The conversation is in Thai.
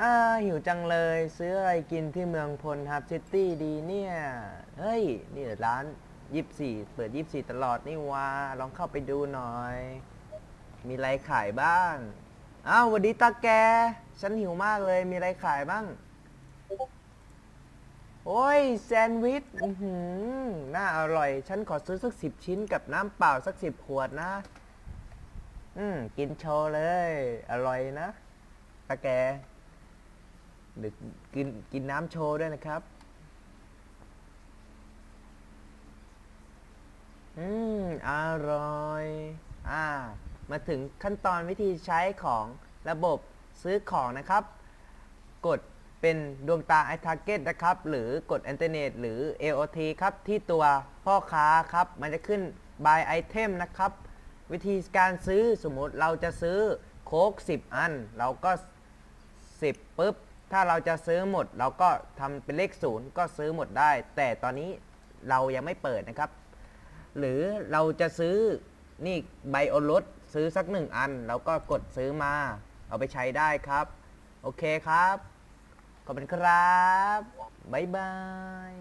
อ่าหิวจังเลยซื้ออะไรกินที่เมืองพลฮับซิตี้ดีเนี่ย เฮ้ย นี่ร้านยิบสี่เปิดยิบสี่ตลอดนี่วาลองเข้าไปดูหน่อย มีอะไรขายบ้าง อ้าวสวัสดีตาแก ฉันหิวมากเลยมีอะไรขายบ้าง โอ้ย แซนด์วิชอือหือน่าอร่อย ฉันขอซื้อสักสิบชิ้นกับน้ำเปล่าสักสิบขวดนะ อืม กินโชว์เลย อร่อยนะตาแก เดี๋ยวกินกินน้ำโชว์ด้วยนะครับ อืม อร่อย อ่า มาถึงขั้นตอนวิธีใช้ของระบบซื้อของนะครับ กดเป็นดวงตา i target นะครับ หรือกด Internet หรือ AOT ครับ ที่ตัวพ่อค้าครับ มันจะขึ้น buy item นะครับ วิธีการซื้อสมมุติเราจะซื้อโค้ก10 อัน เราก็ 10ปุ๊บ ถ้าเราจะซื้อหมดเราก็ทำเป็นเลขศูนย์ก็ซื้อหมดได้ แต่ตอนนี้เรายังไม่เปิดนะครับ หรือเราจะซื้อนี่ใบโอรสซื้อสักหนึ่งอัน แล้วก็กดซื้อมา เอาไปใช้ได้ครับ โอเคครับ ขอบคุณครับ บ๊ายบาย